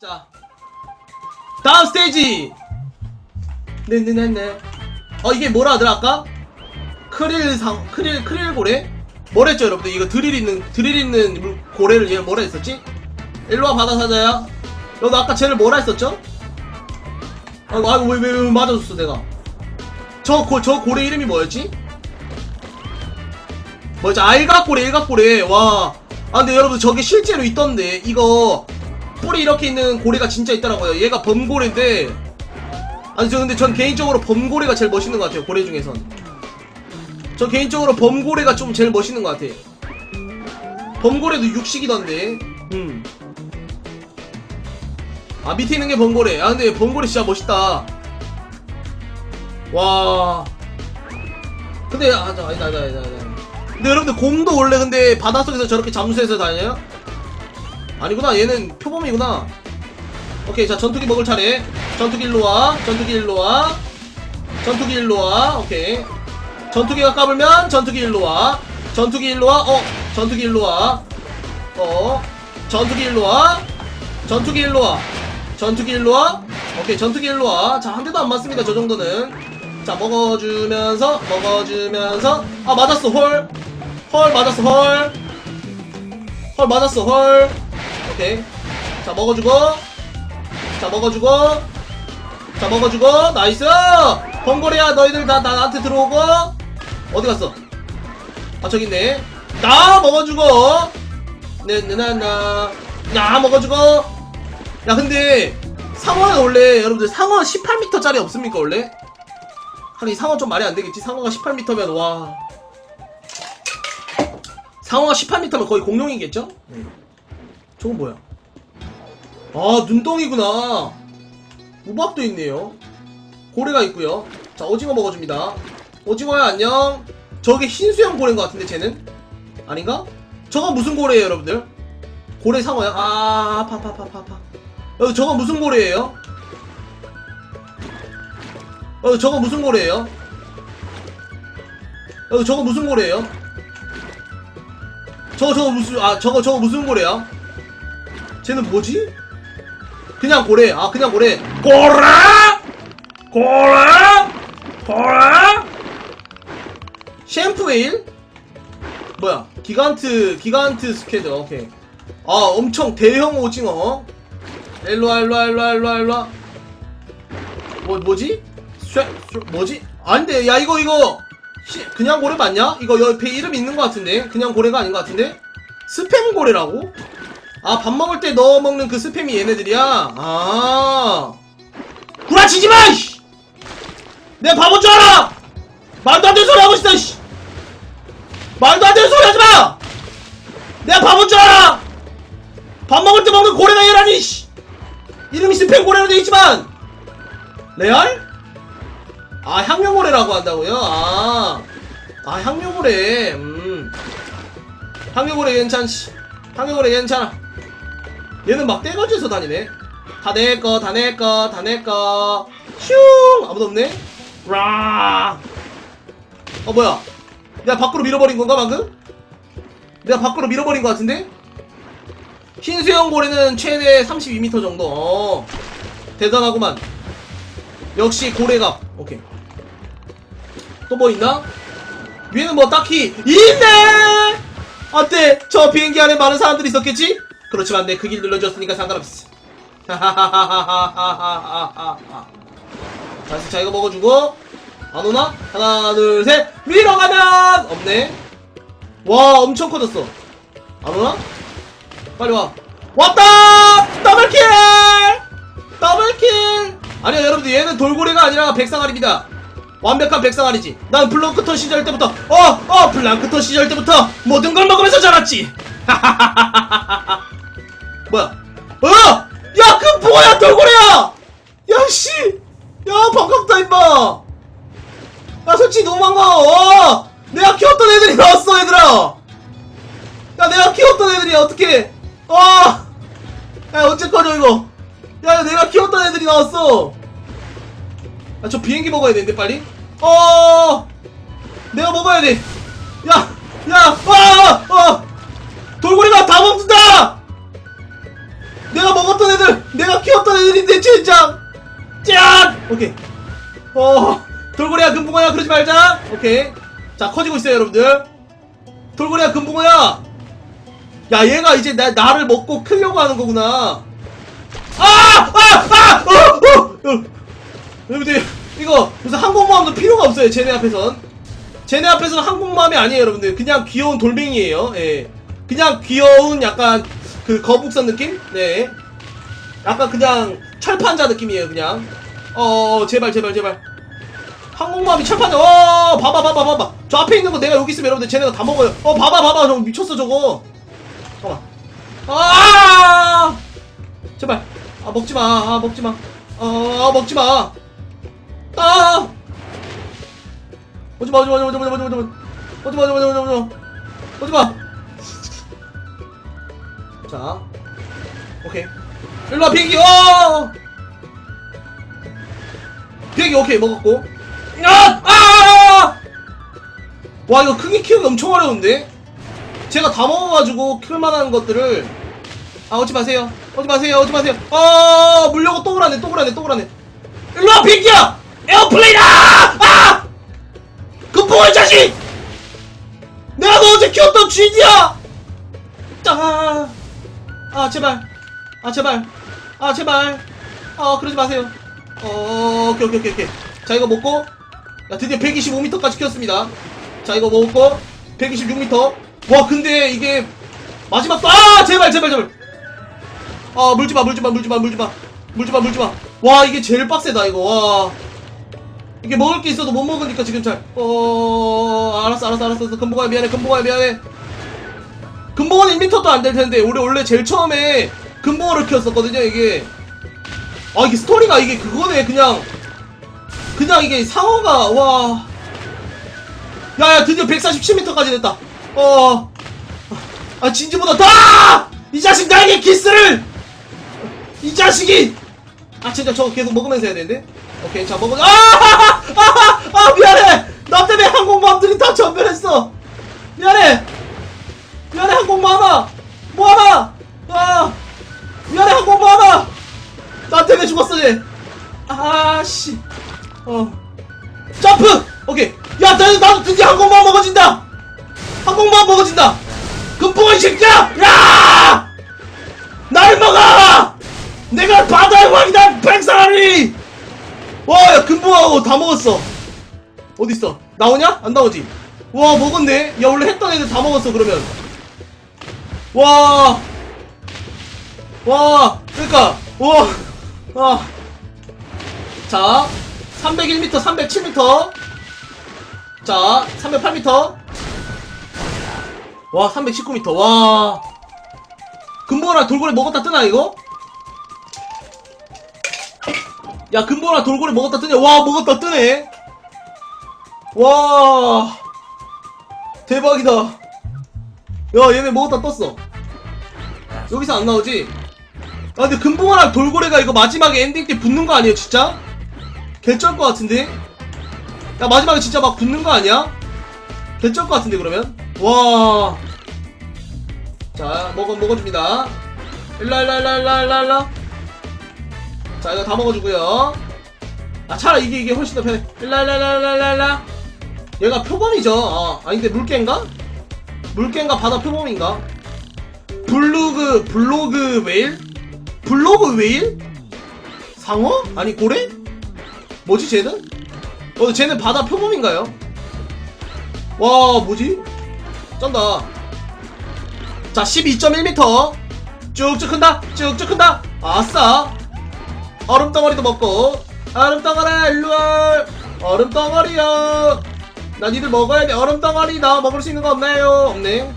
자 다음 스테이지. 네네네네. 어 이게 뭐라 하더라 아까? 크릴 상 크릴 크릴 고래? 뭐랬죠 여러분들? 이거 드릴 있는 드릴 있는 물- 고래를 얘 뭐라 했었지? 일로와 바다 사자야. 너 아까 쟤를 뭐라 했었죠? 아이고 아이고 왜왜 왜 맞아줬어 내가? 저 고 저 고래 이름이 뭐였지? 뭐였지? 아 일각고래 일각고래. 와 아 근데 여러분 저게 실제로 있던데 이거 뿔이 이렇게 있는 고래가 진짜 있더라고요. 얘가 범고래인데 아니 저 근데 전 개인적으로 범고래가 제일 멋있는 것 같아요. 고래 중에선. 저 개인적으로 범고래가 좀 제일 멋있는 것 같아. 범고래도 육식이던데. 음. 아 밑에 있는 게 범고래. 아 근데 범고래 진짜 멋있다. 와. 근데 아 아니다 아니다. 아니다. 근데 여러분들 곰도 원래 근데 바닷속에서 저렇게 잠수해서 다녀요? 아니구나 얘는 표범이구나 오케이 자 전투기 먹을 차례 전투기 일로와 전투기 일로와 전투기 일로와 오케이 전투기가 까불면 전투기 일로와 전투기 일로와 어 전투기 일로와 어 전투기 일로와 전투기 일로와 전투기 일로와 오케이 전투기 일로와 자 한 대도 안 맞습니다 저 정도는 자 먹어주면서 먹어주면서 아 맞았어 헐 헐 맞았어 헐 헐 맞았어 헐 오케이. 자 먹어주고. 자 먹어주고. 자 먹어주고. 나이스! 번거리야 너희들 다, 나, 나한테 들어오고. 어디 갔어? 아 저기 있네. 나 먹어주고. 네네나나. 야 먹어주고. 야 근데 상어는 원래 여러분들 상어 18m짜리 없습니까 원래? 하긴 상어 좀 말이 안 되겠지. 상어가 18m면 와. 상어가 18m면 거의 공룡이겠죠? 네. 저건 뭐야? 아 눈덩이구나 우박도 있네요 고래가 있고요 자 오징어 먹어줍니다 오징어야 안녕 저게 흰수염 고래인 것 같은데 쟤는? 아닌가? 저건 무슨 고래예요 여러분들? 고래 상어야? 아 아파 어, 저건 무슨 고래예요? 어 저건 무슨 고래예요? 어 저건 무슨 고래예요? 저거 저거 무슨 아 저거 저거 무슨 고래야? 쟤는 뭐지? 그냥 고래. 아, 그냥 고래. 고래! 고래! 고래! 쉔프웨일? 뭐야? 기간트, 기간트 스퀘드. 오케이. 아, 엄청 대형 오징어. 일로와, 일로와, 일로와, 일로와, 일로와. 뭐, 뭐지? 쇠, 쇠, 뭐지? 안 돼. 야, 이거, 이거. 시, 그냥 고래 맞냐? 이거 옆에 이름 있는 것 같은데? 그냥 고래가 아닌 것 같은데? 스팸 고래라고? 아, 밥 먹을 때 넣어 먹는 그 스팸이 얘네들이야? 아. 구라치지 마! 이씨! 내가 바본 줄 알아! 말도 안 되는 소리 하고 있어, 씨! 말도 안 되는 소리 하지 마! 내가 바본 줄 알아! 밥 먹을 때 먹는 고래가 얘라니, 씨! 이름이 스팸 고래로 돼 있지만! 레알? 아, 향명고래라고 한다고요? 아. 아, 향명고래. 음. 향명고래 괜찮지. 향명고래 괜찮아. 얘는 막 떼거지에서 다니네. 다 내꺼, 다 내꺼, 다 내꺼. 슝! 아무도 없네? 라. 어, 뭐야? 내가 밖으로 밀어버린 건가, 방금? 내가 밖으로 밀어버린 것 같은데? 흰수염 고래는 최대 32m 정도. 어. 대단하구만. 역시 고래갑. 오케이. 또 뭐 있나? 위에는 뭐 딱히 있네! 어때? 저 비행기 안에 많은 사람들이 있었겠지? 그렇지만 내그길 눌러줬으니까 상관없어. 하하하하하하하하하. 자, 자 이거 먹어주고 안 오나? 하나, 둘, 셋. 위로 가면 없네. 와, 엄청 커졌어. 안 오나? 빨리 와. 왔다! 더블킬! 더블킬! 아니요, 여러분들 얘는 돌고래가 아니라 백상아리입니다. 완벽한 백상아리지. 난 블랑크톤 시절 때부터, 어, 어, 블랑크톤 시절 때부터 모든 걸 먹으면서 자랐지. 뭐야? 어! 야, 그 뭐야, 돌고래야! 야, 씨! 야, 반갑다, 임마! 야, 솔직히 너무 반가워! 어! 내가 키웠던 애들이 나왔어, 얘들아! 야, 내가 키웠던 애들이 어떻게? 아! 야, 어쨌거냐, 이거? 야, 내가 키웠던 애들이 나왔어! 야, 저 비행기 먹어야 되는데, 빨리? 어! 내가 먹어야 돼! 야! 야! 아! 아! 돌고래가 다 먹는다! 오케이. 어, 돌고래야, 금붕어야, 그러지 말자. 오케이. 자, 커지고 있어요, 여러분들. 돌고래야, 금붕어야. 야, 얘가 이제 나, 나를 먹고 크려고 하는 거구나. 아! 아! 아! 어! 어! 어! 여러분들, 이거 무슨 항공모함도 필요가 없어요, 쟤네 앞에선. 쟤네 앞에서는 항공모함이 아니에요, 여러분들. 그냥 귀여운 돌멩이에요. 예. 그냥 귀여운 약간 그 거북선 느낌? 네. 약간 그냥 철판자 느낌이에요, 그냥. 어, 제발, 제발, 제발. 항공모함이 철판자, 어, 봐봐, 봐봐, 봐봐. 저 앞에 있는 거 내가 여기 있으면 여러분들 쟤네가 다 먹어요. 어, 봐봐, 봐봐. 저거 미쳤어, 저거. 잠깐만. 아! 제발. 아, 먹지 마. 아, 먹지 마. 아, 먹지 마. 아! 오지 마, 오지 마, 오지 마, 오지 마, 오지 마, 오지 마. 오지 마, 오지 마, 오지 마, 오지 마. 오지 마. 자. 오케이. 일로 와, 비행기, 어! 비행기, 오케이, 먹었고. 아! 아! 와, 이거 크기 키우기 엄청 어려운데? 제가 다 먹어가지고 클만한 것들을. 아 오지 마세요. 오지 마세요 오지 마세요. 아 물려고 또 그러네 또 그러네 또 그러네. 일로와 비행기야! 에어플레인 아! 아! 금붕어 자식 내가 너 어제 키웠던 쥐니야! 아, 아 제발. 아 제발 아 제발. 아 그러지 마세요. 어 오케이 오케이 오케이 오케이. 자 이거 먹고. 야 드디어 125m까지 키웠습니다. 자 이거 먹고. 126m 와 근데 이게 마지막 아 제발 제발 제발. 아 물지마 물지마 물지마 물지마. 물지마 물지마. 와 이게 제일 빡세다 이거. 와. 이게 먹을 게 있어도 못 먹으니까 지금 잘 어 알았어 알았어 알았어. 금붕어야 미안해 금붕어야 미안해. 금붕어는 1m도 안 될 텐데 우리 원래 제일 처음에 금붕어를 키웠었거든요 이게 아 이게 스토리가 이게 그거네 그냥 그냥 이게 상어가 와 야야 드디어 147m까지 됐다 어. 아 진주보다 다! 이 자식 나에게 키스를! 이 자식이! 아 진짜 저거 계속 먹으면서 해야 되는데? 오케이 자 먹어. 아! 아! 아! 아 미안해! 나 때문에 항공모함들이 다 전멸했어! 미안해! 미안해 항공모함아! 모함아! 때문에 죽었어 얘! 아씨 어 점프! 오케이 야 나도 나도 드디어 항공모함 먹어진다! 항공모함 먹어진다! 금붕어 이 새끼야! 야! 날 먹어! 내가 바다의 왕이다 백사라리! 와, 야, 금붕어하고 다 먹었어. 어딨어? 나오냐? 안 나오지? 와, 먹었네? 야, 원래 했던 애들 다 먹었어, 그러면. 와. 와, 그니까, 와. 아. 자, 301m, 307m. 자, 308m. 와 319m 와 금보라 돌고래 먹었다 뜨나 이거? 야 금보라 돌고래 먹었다 뜨냐 와 먹었다 뜨네 와 대박이다 야 얘네 먹었다 떴어 여기서 안 나오지? 아 근데 금붕어랑 돌고래가 이거 마지막에 엔딩 때 붙는 거 아니에요 진짜? 개쩔 것 같은데? 야 마지막에 진짜 막 붙는 거 아니야? 개쩔 것 같은데 그러면? 와. 자, 먹어, 먹어줍니다. 일라, 일라, 일라, 일라, 일라. 자, 이거 다 먹어주고요. 아, 차라리 이게, 이게 훨씬 더 편해. 일라, 일라, 일라, 일라. 얘가 표범이죠. 어. 아닌데, 물개인가? 물개인가, 바다 표범인가? 블루그, 블로그 웨일? 블로그 웨일? 상어? 아니, 고래? 뭐지, 쟤는? 어, 쟤는 바다 표범인가요? 와, 뭐지? 쩐다. 자, 12.1m. 쭉쭉 큰다. 쭉쭉 큰다. 아싸. 얼음 덩어리도 먹고. 얼음 덩어리 일로와. 얼음 덩어리요. 나 니들 먹어야 돼. 얼음 덩어리 나 먹을 수 있는 거 없나요? 없네.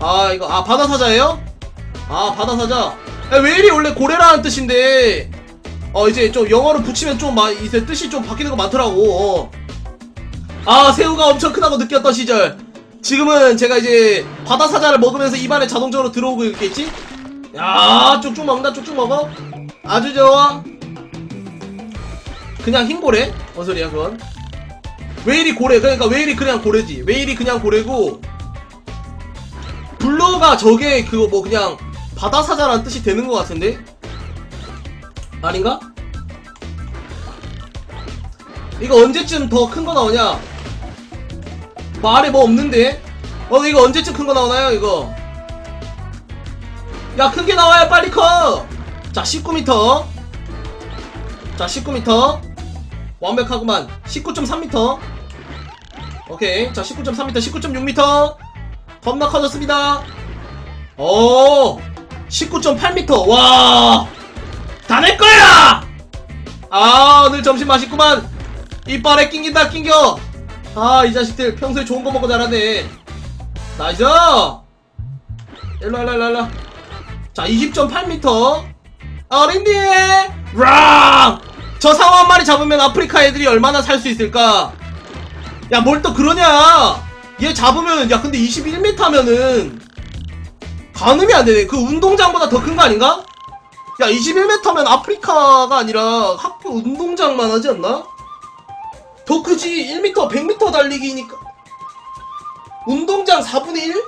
아, 이거 아 바다 사자예요? 아, 바다 사자. 야, 웨일이 원래 고래라는 뜻인데 어 이제 좀 영어로 붙이면 좀 막 이제 뜻이 좀 바뀌는 거 많더라고. 어. 아 새우가 엄청 크다고 느꼈던 시절 지금은 제가 이제 바다 사자를 먹으면서 입안에 자동적으로 들어오고 있겠지? 야 쭉쭉 먹는다 쭉쭉 먹어 아주 좋아 그냥 흰 고래? 뭔 소리야 그건 웨일이 고래 그러니까 웨일이 그냥 고래지 웨일이 그냥 고래고 블루가 저게 그거 뭐 그냥 바다 사자라는 뜻이 되는 것 같은데? 아닌가? 이거 언제쯤 더 큰 거 나오냐? 말에 뭐 없는데? 어, 이거 언제쯤 큰 거 나오나요, 이거? 야, 큰 게 나와야 빨리 커! 자, 19m. 자, 19m. 완벽하구만. 19.3m. 오케이. 자, 19.3m, 19.6m. 겁나 커졌습니다. 오! 19.8m. 와! 다 내 거야! 아, 오늘 점심 맛있구만. 이빨에 낑긴다, 낑겨. 아, 이 자식들 평소에 좋은 거 먹고 자라네. 나이스! 일로, 일로, 일로, 일로. 자, 20.8m. 어린디! 랑! 저 상어 한 마리 잡으면 아프리카 애들이 얼마나 살 수 있을까? 야, 뭘 또 그러냐? 얘 잡으면, 야, 근데 21m면은, 가늠이 안 되네. 그 운동장보다 더 큰 거 아닌가? 야, 21m면 아프리카가 아니라 학교 운동장만 하지 않나? 더 크지. 1m, 100m 달리기니까. 운동장 4분의 1?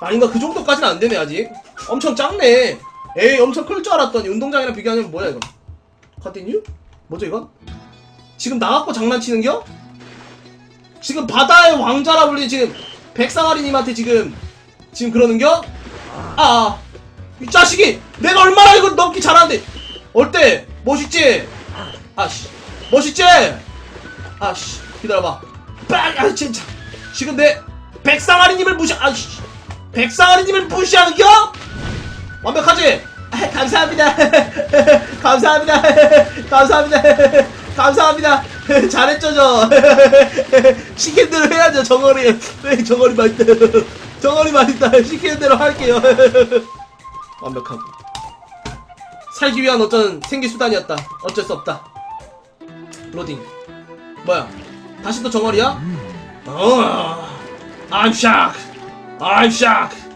아닌가? 그 정도까지는 안 되네, 아직. 엄청 작네. 에이, 엄청 클 줄 알았더니 운동장이랑 비교하면 뭐야, 이거? 컨티뉴? 뭐죠, 이건? 지금 나갖고 장난치는겨? 지금 바다의 왕자라 불린 지금 백상아리님한테 지금 지금 그러는겨? 아, 이 자식이 내가 얼마나 이거 넘기 잘하는데 어때? 멋있지? 아씨, 멋있지? 아씨, 기다려봐. 빵! 아, 진짜. 지금 내 백상아리님을 무시, 아씨, 백상아리님을 무시하는겨? 완벽하지? 아, 감사합니다. 감사합니다. 감사합니다. 감사합니다. 잘했죠, 저. 대로 해야죠, 정어리. 네, 정어리 맛있다. 정어리 맛있다. 시키는 대로 할게요. 완벽하고. 살기 위한 어떤 생기 수단이었다. 어쩔 수 없다. 로딩. 뭐야? 다시 또 정어리야? 어. I'm shocked. I'm shocked.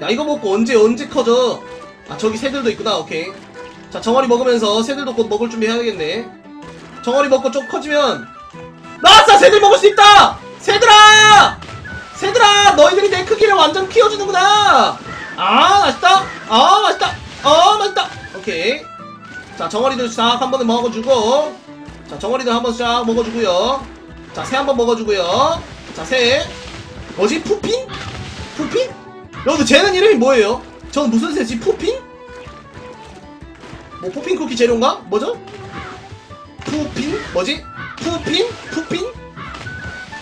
야 이거 먹고 언제 언제 커져 아 저기 새들도 있구나 오케이 자 정어리 먹으면서 새들도 곧 먹을 준비 해야겠네 정어리 먹고 좀 커지면 나왔어 새들 먹을 수 있다 완전 키워주는구나 아 맛있다 아 맛있다 아 맛있다 오케이 자 정어리들 싹한 번에 먹어주고 자 정어리들 한번 싹 먹어주고요 자 새 한 번 먹어주고요 자새 뭐지 푸핀? 푸핀? 여러분 쟤는 이름이 뭐예요? 전 무슨 새지? 푸핀? 뭐 푸핀 쿠키 재료인가? 뭐죠? 푸핀? 뭐지? 푸핀? 푸핀?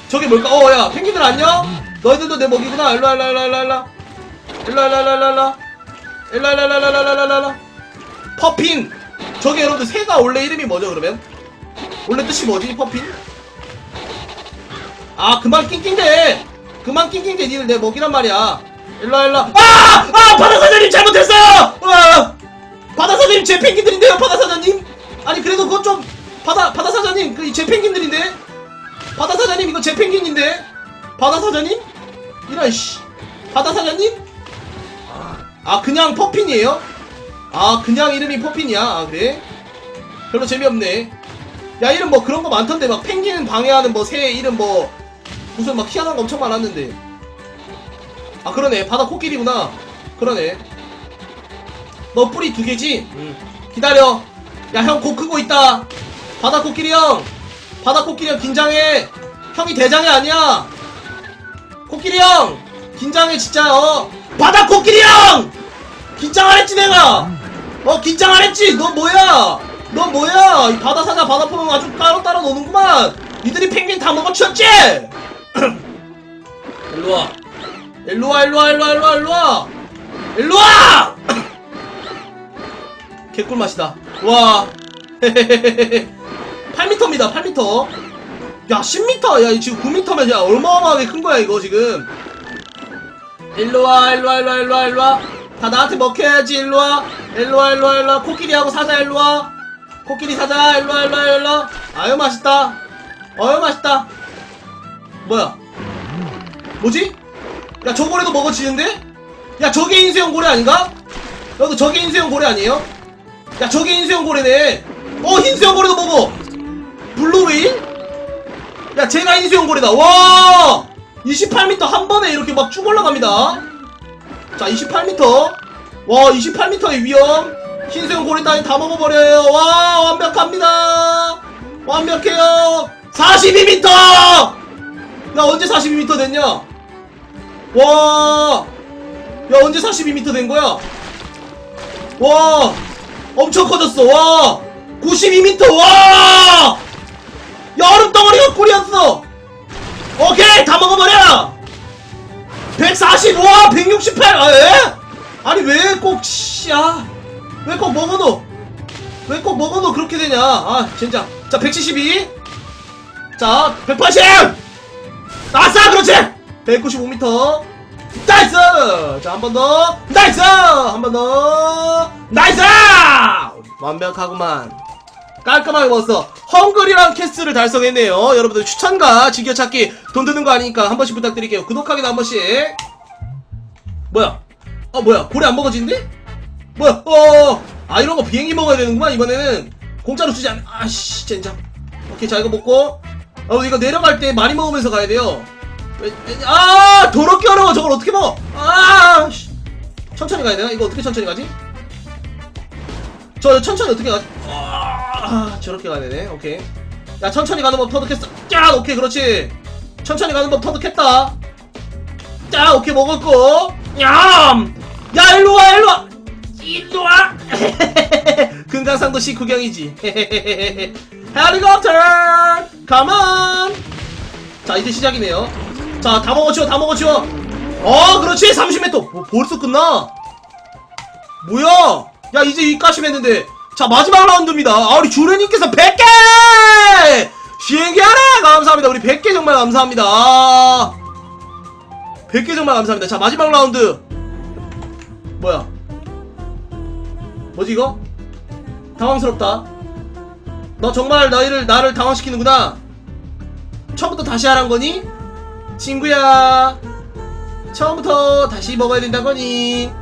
저게 뭘까? 어, 야, 펭귄들 안녕? 너희들도 내 먹이구나. 일로와, 일로와, 일로와, 일로와, 일로와. 일로와, 일로와, 일로와, 일로와. 일로와, 일로와, 일로와, 일로와, 일로와, 일로와. 퍼핀! 저게 여러분들 새가 원래 이름이 뭐죠, 그러면? 원래 뜻이 뭐지, 퍼핀? 아, 그만 낑낑대! 그만 낑낑대, 니들 내 먹이란 말이야. 일로와, 일로와. 아! 아! 바다 사장님 잘못했어요! 아! 바다 사장님 제 펭귄들인데요, 바다 사장님? 아니, 그래도 그건 좀, 바다, 바다 사장님, 그, 제 펭귄들인데? 바다 사장님, 이거 제 펭귄인데? 바다 사장님? 이런, 씨. 바다 사장님? 아, 그냥 퍼핀이에요? 아, 그냥 이름이 퍼핀이야? 아, 그래? 별로 재미없네. 야, 이름 뭐 그런 거 많던데, 막 펭귄 방해하는 뭐 새 이름 뭐, 무슨 막 희한한 거 엄청 많았는데. 아, 그러네. 바다 코끼리구나. 그러네. 너 뿌리 두 개지? 응. 기다려. 야, 형 코 크고 있다. 바다 코끼리 형. 바다 코끼리 형 긴장해. 형이 대장이 아니야. 코끼리 형. 긴장해 진짜. 어. 바다 코끼리 형. 긴장 안 했지 내가. 어 긴장 안 했지. 너 뭐야? 너 뭐야? 이 바다 사자 바다 포용 아주 따로 따로 노는구만. 니들이 펭귄 다 먹어치웠지? 일로 와. 일로 와, 일로 와, 일로 와, 일로 와, 일로 와! 일로 와! 개꿀 맛이다. 와. 8m입니다, 8m. 야, 10m. 야, 지금 9m면, 야, 어마어마하게 큰 거야, 이거, 지금. 일로 와, 일로 와, 일로 와, 일로 와, 일로 와. 다 나한테 먹혀야지, 일로 와. 일로 와, 일로 와, 일로 와. 코끼리하고 사자, 일로 와. 코끼리 사자, 일로 와, 일로 와, 일로 와. 아유, 맛있다. 어유, 맛있다. 뭐야? 뭐지? 야 저고래도 먹어지는데? 야 저게 인수형 고래 아닌가? 너도 저게 인수형 고래 아니에요? 야 저게 인수형 고래네 어 인수형 고래도 먹어 블루웨일? 야 제가 인수형 고래다. 와! 28m 한 번에 이렇게 막 쭉 올라갑니다. 자 28m 와 28m의 위험. 흰수염 고리따니 다 먹어버려요. 와 완벽합니다. 완벽해요. 42m 나 언제 42m 됐냐? 와! 야 언제 42m 된 거야? 와! 엄청 커졌어. 와! 92m 와 야, 얼음 덩어리가 꿀이었어. 오케이 다 먹어버려. 140 와 168 아, 에? 아니 왜 꼭 씨 야 왜 꼭 먹어도 왜 꼭 먹어도 그렇게 되냐. 아 진짜 자 172. 자 180. 아싸 그렇지. 195m 나이스. 자 한 번 더. 나이스. 한 번 더. 나이스. 완벽하구만. 깔끔하게 먹었어 헝그리랑 캐스트를 달성했네요. 여러분들 추천과 즐겨찾기 돈 드는 거 아니니까 한 번씩 부탁드릴게요. 구독하기도 한 번씩. 뭐야? 어 뭐야? 고래 안 먹어지는데? 뭐야? 어, 아 이런 거 비행기 먹어야 되는구만 이번에는. 공짜로 주지 않 아씨 젠장. 오케이 자 이거 먹고. 어 이거 내려갈 때 많이 먹으면서 가야 돼요. 아 더럽게 어려워. 저걸 어떻게 먹어? 아 씨. 천천히 가야 되나? 이거 어떻게 천천히 가지? 저 천천히 어떻게 가지? 아 저렇게 가야 되네. 오케이. 야 천천히 가는 법 터득했어. 짜 오케이 그렇지. 천천히 가는 법 터득했다. 자 오케이 먹었고. 얌! 야 일로와 일로와. 일로와. 금강산도 시 구경이지. 헬리콥터 가만 자 이제 시작이네요. 자 다 먹어치워 다 먹어치워. 어 그렇지. 30m 뭐, 벌써 끝나? 뭐야? 야 이제 이까심 했는데 자 마지막 라운드입니다. 아 우리 주례님께서 100개! 시행기하네! 감사합니다. 우리 100개 정말 감사합니다. 100개 정말 감사합니다. 자 마지막 라운드. 뭐야? 뭐지 이거? 당황스럽다. 너 정말 너희를 나를 당황시키는구나. 처음부터 다시 하란 거니? 친구야. 처음부터 다시 먹어야 된다 거니?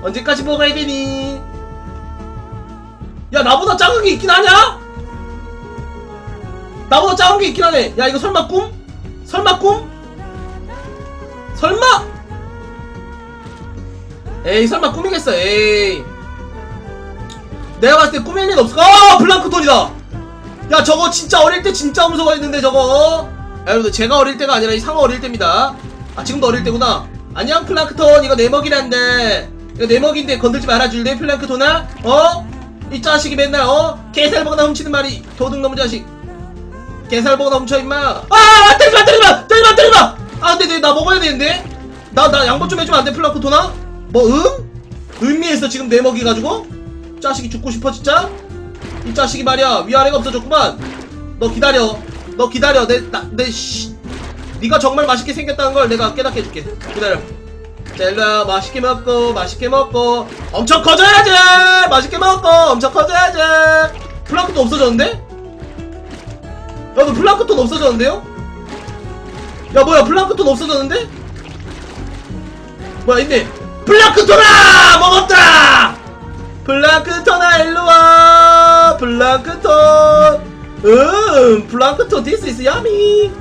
언제까지 먹어야 되니 야 나보다 작은 게 있긴 하냐? 나보다 작은 게 있긴 하네 야 이거 설마 꿈? 설마 꿈? 설마? 에이 설마 꿈이겠어 에이 내가 봤을 때 꿈일 일 없어 어 블랑크톤이다 야 저거 진짜 어릴 때 진짜 무서워했는데 저거 야, 여러분들 제가 어릴 때가 아니라 이 상어 어릴 때입니다 아 지금도 어릴 때구나 안녕 플랑크톤 이거 내 먹이란데 이거 내 먹인데 건들지 말아줄래 플랑크톤아 어? 이 자식이 맨날 어? 개살 보거나 훔치는 말이 도둑놈의 자식. 개살 보거나 훔쳐 임마. 아 때리지마 때리지마 때리지마 때리지마. 아 근데 나 먹어야 되는데? 나 나 양보 좀 해주면 안 돼? 플랑크톤아 뭐 음? 의미에서 지금 내 먹이 가지고? 자식이 죽고 싶어 진짜? 이 자식이 말이야 위아래가 없어졌구만. 너 기다려. 너 기다려. 내나내 씨. 네가 정말 맛있게 생겼다는 걸 내가 깨닫게 해줄게. 기다려 자 일로와 맛있게 먹고 맛있게 먹고. 엄청 커져야지! 맛있게 먹고 엄청 커져야지! 플랑크톤 없어졌는데? 야너 플랑크톤 없어졌는데요? 야 뭐야 플랑크톤 없어졌는데? 뭐야 있네. 플랑크톤아! 먹었다! 플랑크톤아 일로와! 플랑크톤! 음 플랑크톤 this is yummy!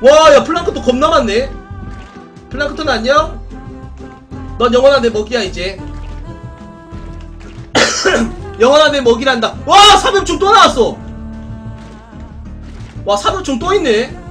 와야 플랑크톤 겁나 많네 플랑크톤 안녕? 넌 영원한 내 먹이야 이제. 영원한 내 먹이란다. 와 사병충 또 나왔어. 와 사병충 또 있네. 아,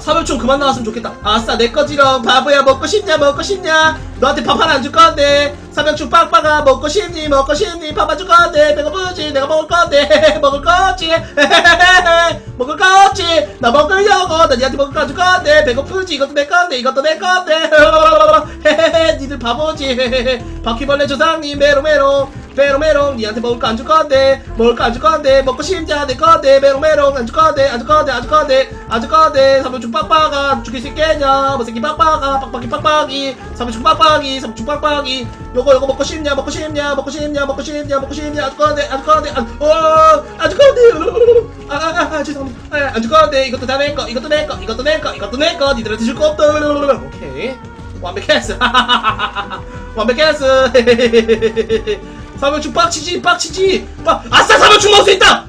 사병충 그만 나왔으면 좋겠다. 아싸, 내 거지롱. 바보야, 먹고 싶냐, 먹고 싶냐? 너한테 밥 하나 안 줄 건데. 사병충 빡빡아, 먹고 싶니, 먹고 싶니? 밥 안 줄 건데. 배고프지, 내가 먹을 건데. 먹을 거지. 먹을 거지. 나 먹으려고. 나 니한테 먹을 거 안 줄 건데. 배고프지, 이것도 내 건데, 이것도 내 건데. 니들 바보지. 바퀴벌레 조상님, 메롱메롱. 메롱메롱, 니한테 먹을 거 안 줄 건데. 먹을 거 안 줄 건데. 먹고 싶냐, 내 건데. 메롱메롱, 안 줄 건데, 안 줄 건데, 안 줄 건데, 안 줄 건데. 사병충 빡빡아, 죽일 수 있겠냐? 뭐새끼 빡빡아, 빡빡이 빡빡이. 사병충 빡빡이, 사병충 빡빡이. 요거, 요거 먹고 싶냐, 먹고 싶냐, 먹고 싶냐, 먹고 싶냐, 먹고 싶냐, 안 줄 건데, 안 줄 건데, 안, 어, 안 줄 건데. 아, 아, 아, 아, 죄송합니다. 아, 안줄 건데. 이것도 다 내 거, 이것도 내 거, 이것도 내 거, 이것도 내 거. 니들한테 줄 거 없다. 오케이. 완벽했어. 완벽했어. 사병충 빡치지, 빡치지. 빡, 아싸, 사병충 먹을 수 있다!